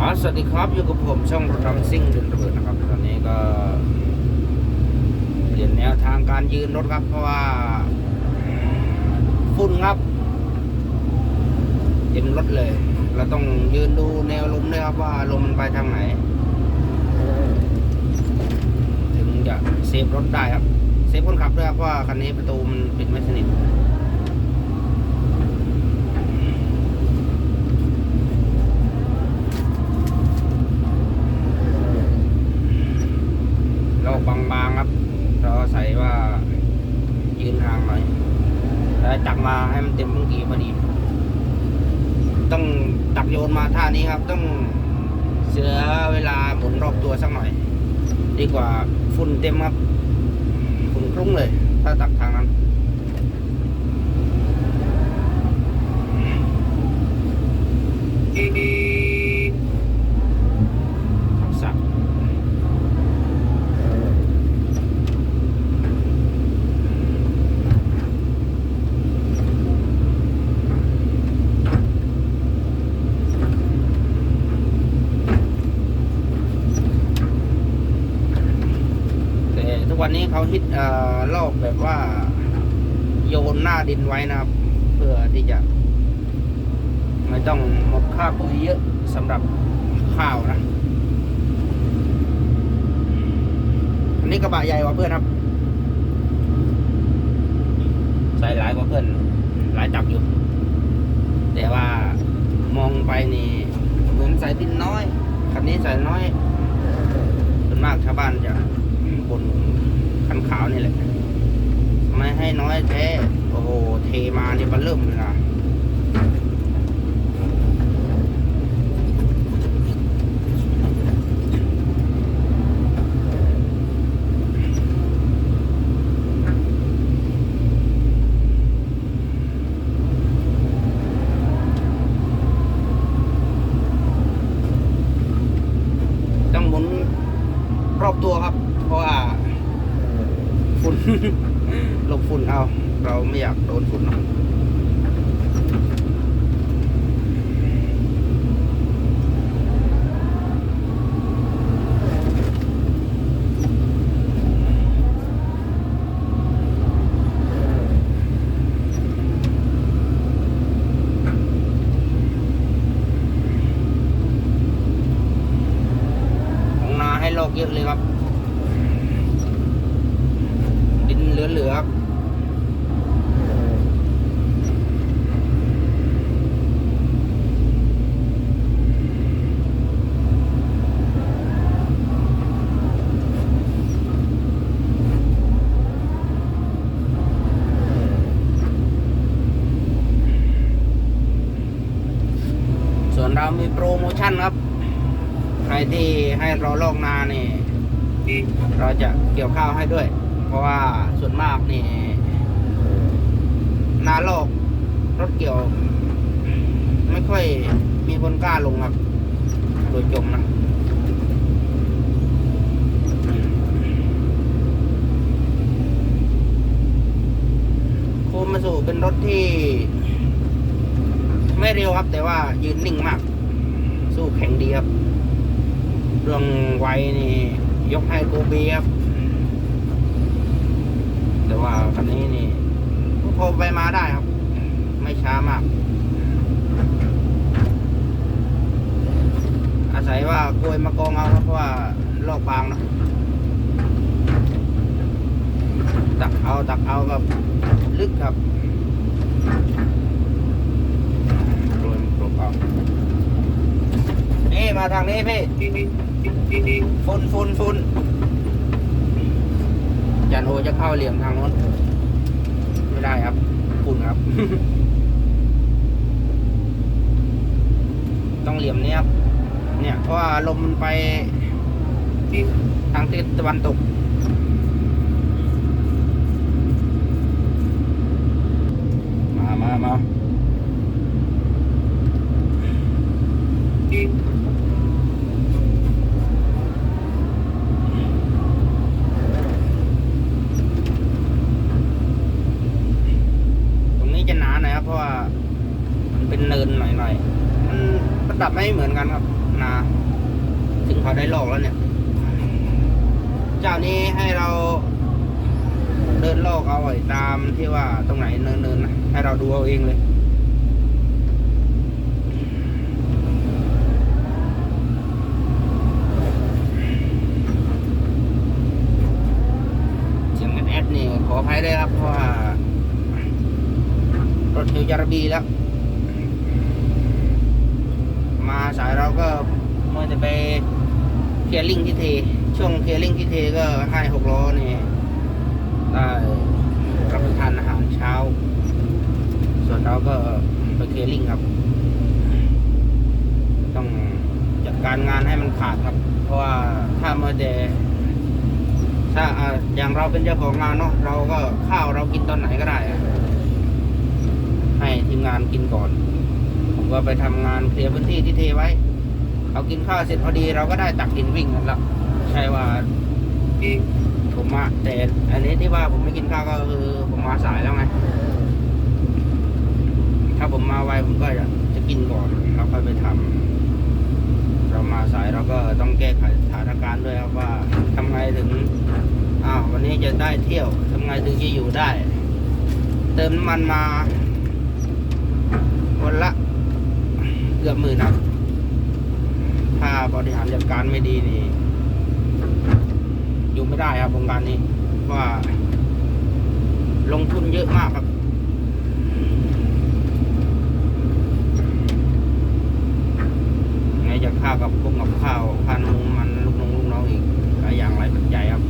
ครับสวัสดีครับอยู่กับผมช่องรถดำซิ่งดินระเบิดนะครับ ตอนนี้ก็เปลี่ยนแนวทางการยืนรถครับ เพราะว่าฝุ่นครับเต็มรถเลย เราต้องยืนดูแนวลมด้วยครับว่าลมมันไปทางไหน ถึงจะเซฟรถได้ครับ เซฟคนขับด้วยครับเพราะว่าคันนี้ประตูมันปิดไม่สนิท กบางๆครับ เราใส่ว่ายืนห่างหน่อยแล้วจับมาให้มันเต็มพุงกีพอดี ต้องตักโยนมาท่านี้ครับ ต้องเสือเวลาหมุนรอบตัวสักหน่อย ดีกว่าฝุ่นเต็มครับฝุ่นคลุ้งเลย ถ้าตักทางนั้นสัก แต่ทุกวันนี้ เขาฮิตเอ่อลอกแบบว่าโยนหน้าดินไว้นะครับ เพื่อที่จะ ไม่ต้องหมดค่าปุ๋ยเยอะสำหรับข้าวนะ อันนี้กระบะใหญ่กว่าเพื่อนครับ ใส่หลายกว่าเพื่อน หลายจับอยู่ แต่ว่ามองไปนี่เหมือนใส่ดินน้อย คันนี้ใส่น้อยส่วนมากชาวบ้านจะบน คันขาวนี่แหละไม่ให้น้อยแท้ โอ้โห เทมานี่มันเริ่มเลยนะ ต้องหมุนรอบตัวครับ เพราะว่าฝุ่น หลบฝุ่น เอาเราไม่อยากโดนฝุ่นเนอะของนาให้โลกเยอะเลยครับ ดินเหลือๆครับ ส่วนเรามีโปรโมชั่นครับ ใครที่ ให้เราลอกนานี่เราจะเกี่ยวข้าวให้ด้วย เพราะว่าส่วนมากนี่นาลอกรถเกี่ยว ไม่ค่อยมีคนกล้าลงครับ โดยจมนะโคมาสู่เป็นรถที่ ไม่เร็วครับ แต่ว่ายืนนิ่งมาก สู้แข็งดีครับ เรื่องไวนี่ ยกให้โกบีครับ แต่ว่าคันนี้นี่ก็พอไปมาได้ครับ ไม่ช้ามาก อาศัยว่ากวยมากองเอาครับเพราะว่าลอกบางเนะตักเอาตักเอาแบบลึกครับกลวยมันกลบเอา นี่มาทางนี้พี่ฟุนฟุนฟุนจันโอจะเข้าเหลี่ยมทางโน้นไม่ได้ครับฝุ่นครับ ต้องเหลี่ยมนี้ครับเนี่ยเพราะว่าลมมันไปทางทิศตะวันตกมามามาตรงนี้จะหนาหน่อยครับ เพราะว่า มันเป็นเนินหน่อยๆ มันระ ดับไม่เหมือนกันครับนาถึงเขาได้ลอกแล้วเนี่ย เจ้านี้ให้เราเดินลอกเอาไว้ตามที่ว่าตรงไหนเนินๆนะให้เราดูเอาเองเลยเสียงแอดนี่ขออภัยด้วยครับเพราะว่ารถอยู่ยารบีแล้ว มาสายเราก็มัวแต่ไปเคลียร์ลิงที่เท ช่วงเคลียร์ลิงที่เทก็ให้หกล้อนี่ได้รับประทานอาหารเช้า ส่วนเราก็ไปเคลียร์ลิงครับ ต้องจัดการงานให้มันขาดครับ เพราะว่าถ้าเมื่อแต่ถ้าอย่างเราเป็นเจ้าของงานเนาะเราก็ข้าวเรากินตอนไหนก็ได้ให้ทีมงานกินก่อน ผมก็ไปทำงานเคลียร์พื้นที่ที่เทไว้ เขากินข้าวเสร็จพอดีเราก็ได้ตักดินวิ่งกันแล้วใช่ว่าผมมาแต่อันนี้ที่ว่าผมไม่กินข้าวก็คือผมมาสายแล้วไงถ้าผมมาไวผมก็จะจะกินก่อนแล้วค่อยไปทำเรามาสายเราก็ต้องแก้ไขสถานการณ์ด้วยครับว่าทำไงถึงอ้าววันนี้จะได้เที่ยวทำไงถึงจะอยู่ได้ เติมน้ำมันมาวันละ เกือบหมื่นครับถ้าบริหารจัดการไม่ดีนี่อยู่ไม่ได้ครับโครงการนี้ว่า ลงทุนเยอะมากครับ ไงจะข้าวกับพวกกับข้าวพันงมันลูกน้องลูกน้องอีกหลายอย่างหลายปัจจัยครับ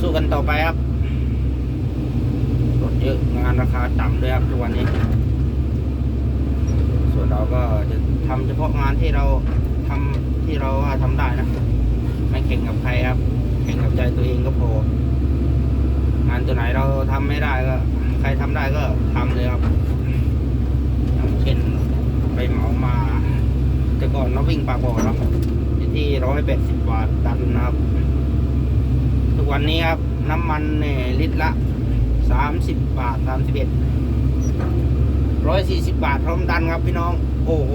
สู้ๆกันต่อไปครับรถเยอะงานราคาต่ำด้วยครับทุกวันนี้ ส่วนเราก็จะทำเฉพาะงานที่เราทำที่เราว่าทำได้นะ ไม่ แข่งกับใครครับ แข่งกับใจตัวเองก็พองานตัวไหนเราทำไม่ได้ก็ ใครทำได้ก็ทำเลยครับอย่างเช่นไปเหมามา แต่ก่อนเราวิ่งปากบ่อเนาะที่ร้อยแปดสิบบาทตันนะครับ ทุกวันนี้ครับ น้ำมันเนี่ยลิตรละสามสิบบาทสามสิบเอ็ดร้อยสี่สิบบาทพร้อมดันครับพี่น้อง โอ้โห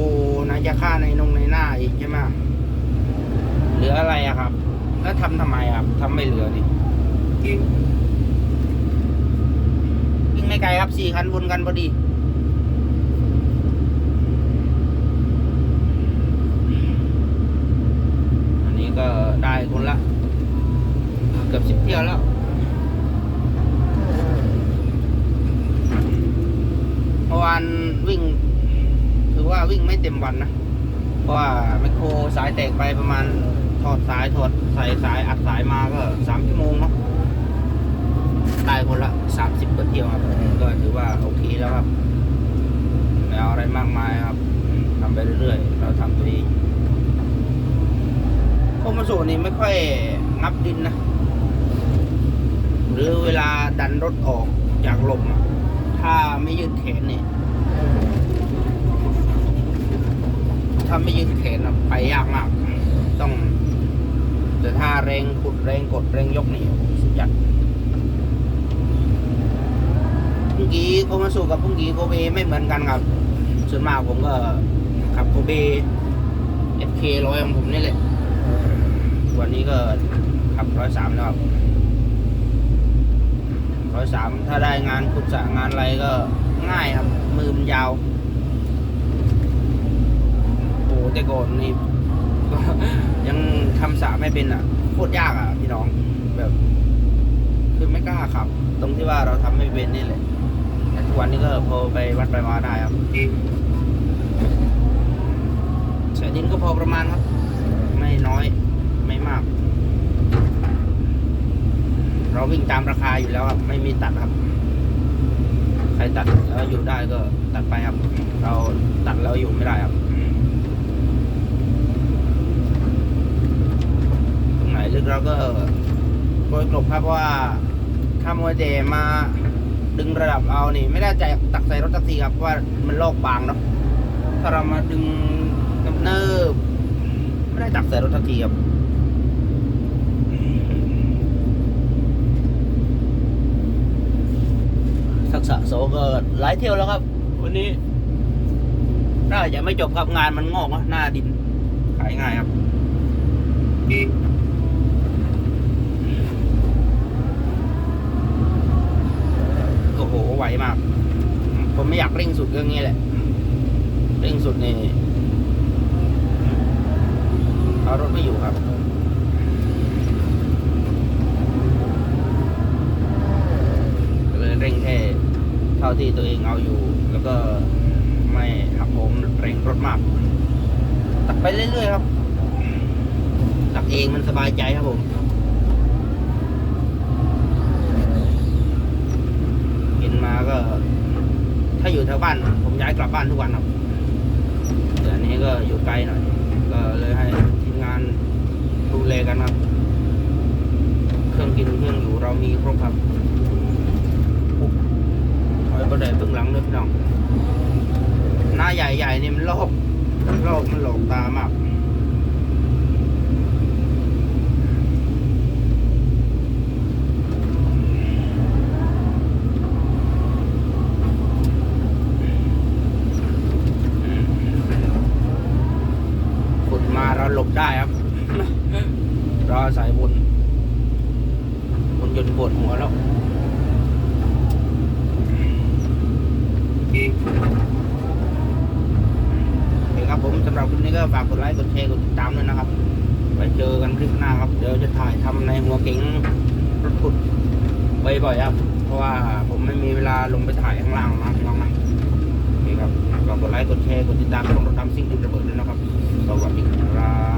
นายจะค่าในนงในหน้าอีกใช่ไหม หลืออะไรอะครับ แล้วทำทำไมครับทำไม่เหลือดิยิ่งไม่ไกลครับสี่คันวนกันพอดีอันนี้ก็ได้คนละ เกือบสิบเที่ยวแล้ว เมื่อวานวิ่ง ถือว่าวิ่งไม่เต็มวันนะ เพราะว่าแมคโครสายแตกไปประมาณ ถอดสายถอดใส่สายอัดสายมาก็สามชั่วโมงเนาะได้คนละสามสิบกว่าเที่ยวครับก็ถือว่าโอเคแล้วครับไม่เอาอะไรมากมายครับทำไปเรื่อยๆ เราทำตัวเองโคมาสูนี่ไม่ค่อยงับดินนะ หรือเวลาดันรถออกจากลมถ้าไม่ยืดแขนเนี่ยถ้าไม่ยืดแขนไปยากมาก ต้อง แต่ถ้าแรงขุดแรงกดแรงยกนี่สุดยัดพุ่งกี้โคมาสูกับพุ่งกี้โกเบไม่เหมือนกันครับ ส่วนมากผมก็ขับโกเบ FK ร้อยของผมนี่แหละ วันนี้ก็ขับร้อยสามแล้วครับร้อยสามถ้าได้งานขุดสะงานอะไรก็ง่ายครับ มือมันยาวโอ้แต่ก่อนนี่ยัง ทำสระไม่เป็นอะโคตรยากอะพี่น้องแบบ คือไม่กล้าขับ ตรงที่ว่าเราทำไม่เป็นนี่แหละแต่ทุกวันนี้ก็พอไปวัดไปมาได้ครับสายดินก็พอประมาณครับ ไม่น้อยไม่มาก เราวิ่งตามราคาอยู่แล้วครับ ไม่มีตัดครับใครตัดแล้วอยู่ได้ก็ตัดไปครับ เราตัดแล้วอยู่ไม่ได้ครับ ตรงไหน ลึกเราก็โรยกลบครับเพราะว่าถ้ามัวเจมาดึงระดับเอานี่ ไม่ได้ใจตักใส่รถแท็กซี่ครับเพราะว่ามันโลกบางเนาะถ้าเรามาดึงเนิบไม่ได้ตักใส่รถแท็กซี่ครับทักษะโซก็หลายเที่ยวแล้วครับ วันนี้น่าจะไม่จบครับงานมันงอกนะหน้าดินขายง่ายครับ โอ้โหไวมาก ผมไม่อยากเร่งสุดเรื่องนี้แหละ เร่งสุดนี่เอารถไม่อยู่ครับก็เลยเร่งแค่เท่าที่ตัวเองเอาอยู่ แล้วก็ไม่หักโหมเร่งรถมาก ตักไปเรื่อยๆครับ ตักเองมันสบายใจครับผม เห็น มาก็ ถ้าอยู่แถวบ้าน ผมย้ายกลับบ้านทุกวันครับแต่อันนี้ก็อยู่ไกลหน่อย ก็เลยให้ทีมงานดูแลกันครับ เครื่องกินเครื่องอยู่เรามีครบครับถอยประเดี๋ยวเบื้องหลังด้วยพี่น้อง หน้าใหญ่ๆนี่มันลอกลอกมันหลอกตามาก ขุดมาเราหลบได้ครับ รอสายบนบนยนต์ปวดหัวแล้วโอเคครับ ผมสำหรับคลิปนี้ก็ฝากกดไลค์กดแชร์กดติดตามด้วยนะครับไว้เจอกันคลิปหน้าครับเดี๋ยวจะถ่ายทำในหัวเก๋งรถขุดบ่อยๆครับ เพราะว่าผมไม่มีเวลาลงไปถ่ายข้างล่างนะพี่น้องนะนี่คครับฝากกดไลค์กดแชร์กดติดตามช่องรถดำซิ่งดินระเบิดด้วยนะครับสวัสดีครับ